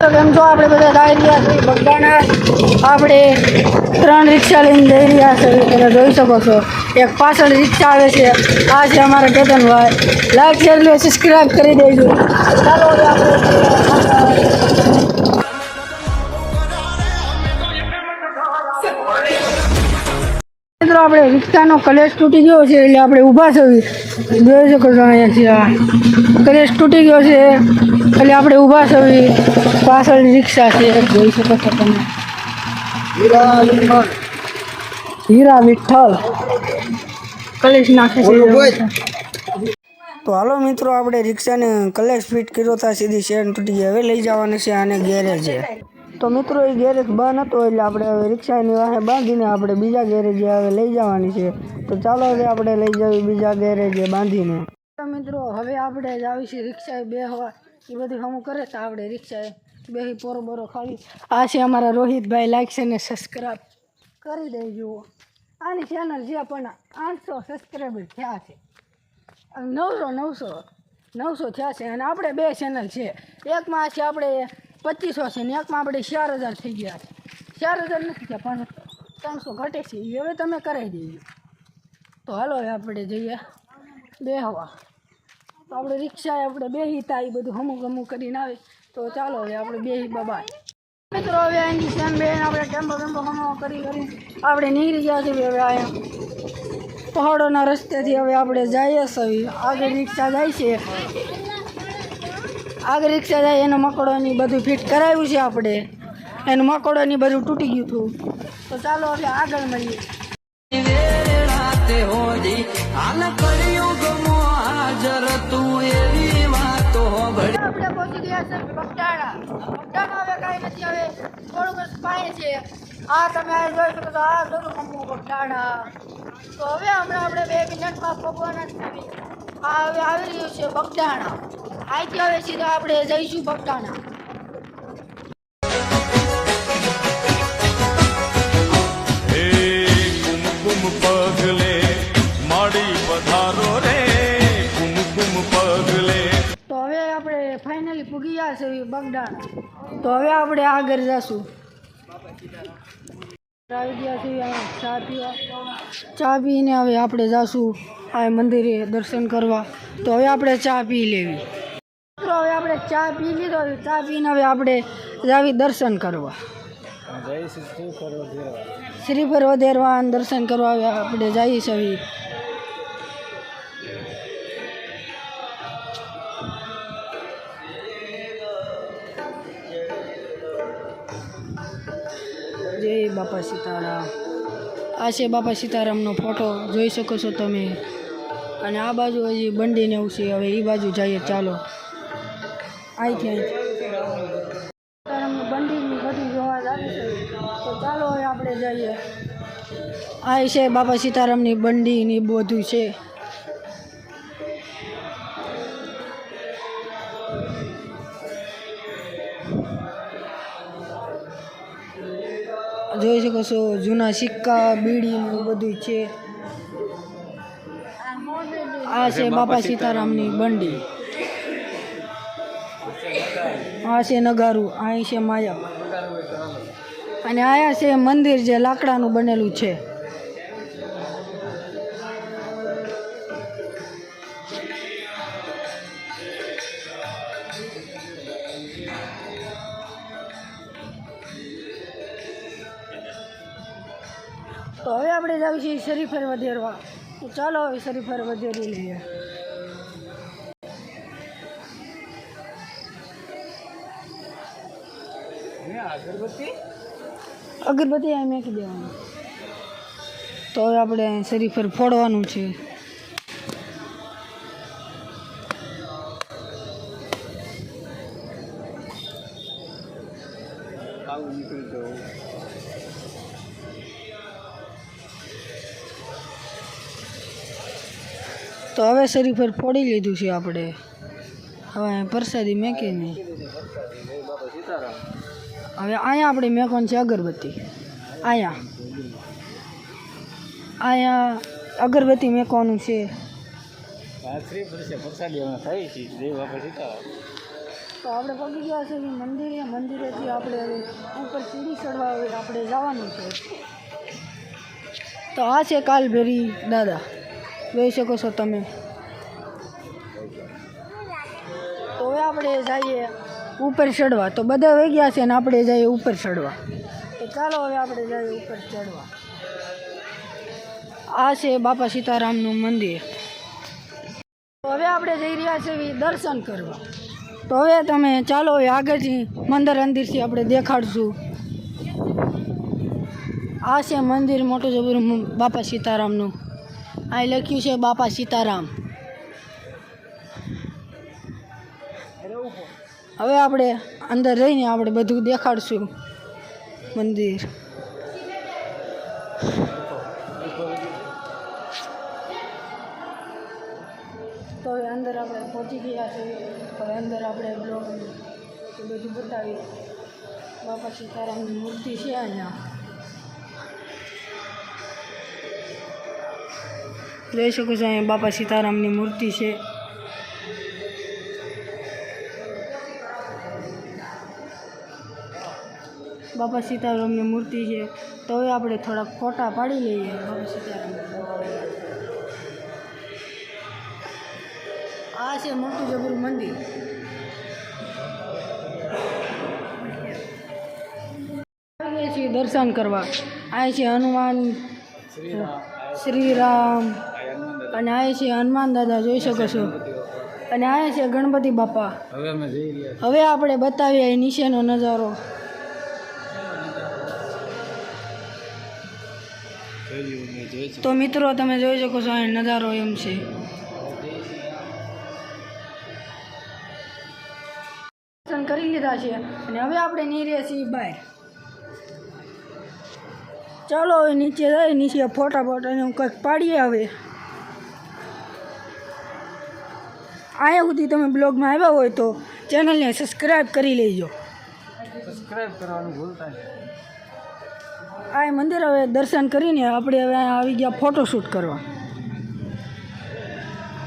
કેમ છો? આપણે બધા જઈ રહ્યા છીએ બગદાણા. આપણે ત્રણ રિક્ષા લઈને જઈ રહ્યા છીએ. તમે જોઈ શકો છો. એક પાછળ રિક્ષા આવે છે. આ છે અમારા કેતનભાઈ. લાઈક શેર સબસ્ક્રાઈબ કરી દેજો. ચાલો આપણે આપણે રિક્ષાનો કલેશ તૂટી ગયો છે એટલે આપણે ઊભા થવી જોઈ શકો છો અહીંયાથી આ કલેશ તૂટી ગયો છે એટલે આપણે ઊભા થવી પાછળ રિક્ષા છે. જોઈ શકો છો તમે. હીરા વિઠ્ઠલ. કલેશ નાખે છે. તો હાલો મિત્રો આપણે રિક્ષાને કલેશ ફિટ કર્યો હતા સીધી શેર તૂટી ગઈ. હવે લઈ જવાની છે આને ગેરેજે. તો મિત્રો, એ ગેરેજ બંધ હતો એટલે આપણે હવે રિક્ષાની વાહે બાંધીને આપણે બીજા ગેરેજે હવે લઈ જવાની છે. તો ચાલો હવે આપણે લઈ જવી બીજા ગેરેજે બાંધીને. મિત્રો, હવે આપણે જ આવીશું રિક્ષાએ બે હવા એ બધી હમું કરે તો આપણે રિક્ષાએ બે પોરો બોરો ખાવી. આ છે અમારા રોહિતભાઈ. લાઈક છે ને સબસ્ક્રાઈબ કરી દેજો. આની ચેનલ જે પણ આઠસો સબસ્ક્રાઈબર થયા છે. નવસો નવસો નવસો થયા છે અને આપણે બે ચેનલ છે. એકમાં છે આપણે પચીસો છે ને એકમાં આપણે ચાર હજાર થઈ ગયા છે. ચાર હજાર નથી થયા, પણ ત્રણસો ઘટે છે. એ હવે તમે કરાવી દઈએ તો હાલો હવે આપણે જઈએ બે હવા તો આપણે રિક્ષાએ આપણે બે હિતા એ બધું હમુક હમુક કરીને આવે. તો ચાલો હવે આપણે બે બાબા મિત્રો, હવે અહીંથી સેમ બેન આપણે ટેમ્પો ટેમ્પો હમો કરી કરી આપણે નીકળી ગયા છીએ હવે અહીંયા પહાડોના રસ્તેથી હવે આપણે જઈએ છીએ. આગળ રિક્ષા જાય છે. આગળ રિક્ષા જાય, એનો મકડોની બધું ફિટ કરાવ્યું છે આપણે. એનું મકડોની બધું તૂટી ગયું હતું. તો ચાલો હવે આગળ મળીએ. આપણે પહોંચી ગયા છે બગદાણા. બગદાણા હવે કાંઈ નથી, હવે છે. આ તમે જોઈ શકો આ કંપનું બગદાણા. તો હવે હમણાં આપણે બે મિનિટમાં ભગવાન જ હવે આવી રહ્યું છે બગદાણા. અહીંથી હવે સીધા આપણે જઈશું બગદાણા. તો હવે આપણે ફાઇનલી પૂગી ગયા છે બગદાણા. તો હવે આપણે આગળ જશું. ચા પીને હવે આપણે જાશું આ મંદિરે દર્શન કરવા. તો હવે આપણે ચા પી લેવી. મિત્રો હવે આપણે ચા પી લીધો. ચા પીને હવે આપણે જાવી દર્શન કરવા. શ્રી પર વધેરવાન દર્શન કરવા હવે આપણે જઈએ છીએ. જય બાપા સીતારામ. આ છે બાપા સીતારામનો ફોટો, જોઈ શકો છો તમે. અને આ બાજુ હજી બંડીને એવું છે, હવે એ બાજુ જઈએ, ચાલો. અહીંથી અહીંથી સીતારામની બંડીની બધી જોવા આવી તો ચાલો આપણે જઈએ. આ છે બાપા સીતારામની બંડીની બધું છે. જોઈ શકો છો જૂના સિક્કા બીડી બધું છે. આ છે બાપા સીતારામની બંડી. આ છે નગારું અહીં છે માયા. અને આયા છે મંદિર જે લાકડાનું બનેલું છે. આપણે જાવી છીએ શરીફર વધેરવા. તો ચાલો હવે શરીફર વધેરી લઈએ. અગરબત્તી? અહીં મેકી દેવાનું. તો હવે આપણે અહીં શરીફર ફોડવાનું છે. તો હવે શરીફર ફોડી લીધું છે આપણે. હવે પ્રસાદી મેકીને હવે અહીંયા આપણે મેકોન છે અગરબત્તી. અહીંયા. અહીંયા અગરબત્તી મેકવાનું છે. તો આપણે પગી ગયા છે, મંદિરે, મંદિરેથી આપણે ઉપર સીડી ચડવા આપણે જવાનું છે. તો આ છે કાલભેરી દાદા. જોઈ શકો છો તમે. તો હવે આપણે જઈએ ઉપર ચડવા. તો બધા વહી ગયા છે ને આપણે જઈએ ઉપર ચડવા. તો ચાલો હવે આપણે જઈએ ઉપર ચડવા. આ છે બાપા સીતારામનું મંદિર. તો હવે આપણે જઈ રહ્યા છીએ દર્શન કરવા. તો હવે તમે ચાલો હવે આગળથી મંદિર અંદરથી આપણે દેખાડશું. આ છે મંદિર મોટું જબરું બાપા સીતારામનું. અહીં લખ્યું છે બાપા સીતારામ હવે આપણે અંદર રહીને આપણે બધું દેખાડશું મંદિર. તો હવે અંદર આપણે પહોંચી ગયા છીએ. હવે અંદર આપણે બ્લોગ બધું બતાવીએ. બાપા સીતારામની મૂર્તિ છે અહીંયા. જોઈ શકો છો અહીંયા બાપા સીતારામની મૂર્તિ છે. બાપા સીતારામની મૂર્તિ છે. તો હવે આપણે થોડાક ફોટા પાડી લઈએ. બાપા સીતારામ. આ છે મોટું જબરું મંદિર. આવીએ છીએ દર્શન કરવા. આ છે હનુમાન શ્રીરામ. અને આ છે હનુમાન દાદા જોઈ શકો છો. અને આ છે ગણપતિ બાપા. હવે આપણે બતાવીએ એ નીચેનો નજારો. તો મિત્રો તમે જોઈ શકો છો અહીં નજારો એમ છે. દર્શન કરી લીધા છે અને હવે આપણે નીરીએ છીએ બહાર. ચાલો હવે નીચે જાય નીચે ફોટા ફોટા ને કંઈક પાડીએ હવે. અહીંયા સુધી તમે બ્લોગમાં આવ્યા હોય તો ચેનલને સબસ્ક્રાઈબ કરી લેજો. સબસ્ક્રાઈબ કરવાનું ભૂલતા આ મંદિર હવે દર્શન કરીને આપણે હવે આવી ગયા ફોટોશૂટ કરવા.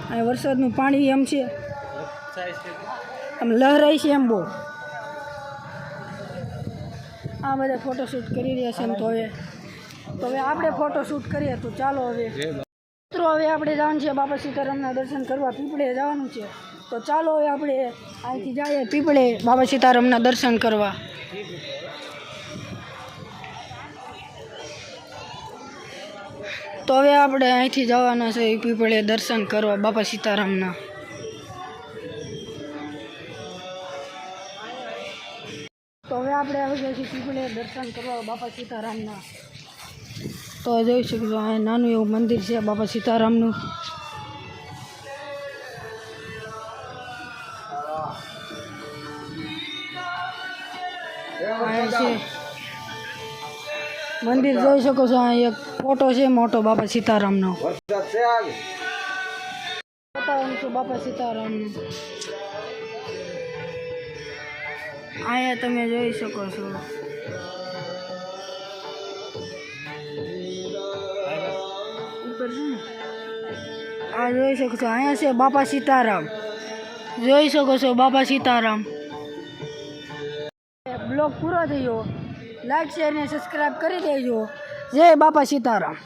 અહીં વરસાદનું પાણી એમ છે. આમ લહેરાય છે એમ બહુ. આ બધા ફોટોશૂટ કરી રહ્યા છે એમ તો હવે. તો હવે આપણે ફોટોશૂટ કરીએ તો ચાલો હવે. મિત્રો, હવે આપણે જવાનું છે બાપા સીતારામના દર્શન કરવા પીપળે જવાનું છે. તો ચાલો હવે આપણે અહીંથી જઈએ પીપળે બાબા સીતારામના દર્શન કરવા. તો હવે આપણે અહીંથી જવાના છે પીપળે દર્શન કરવા બાપા સીતારામના. તો હવે આપણે આવી ગયા છીએ પીપળે દર્શન કરવા બાપા સીતારામના. તો જોઈ શકશો આ નાનું એવું મંદિર છે બાપા સીતારામનું. મંદિર જોઈ શકો છો અહીં એક ફોટો છે, મોટો બાપા સીતારામનો. બતાવું છું બાપા સીતારામનું. અહીંયા તમે જોઈ શકો છો. આ જોઈ શકો છો, અહીંયા છે બાપા સીતારામ. જોઈ શકો છો બાપા સીતારામ. બ્લોગ પૂરો થયો. લાઈક શેર ને સબસ્ક્રાઈબ કરી દેજો. જય બાપા સીતારામ.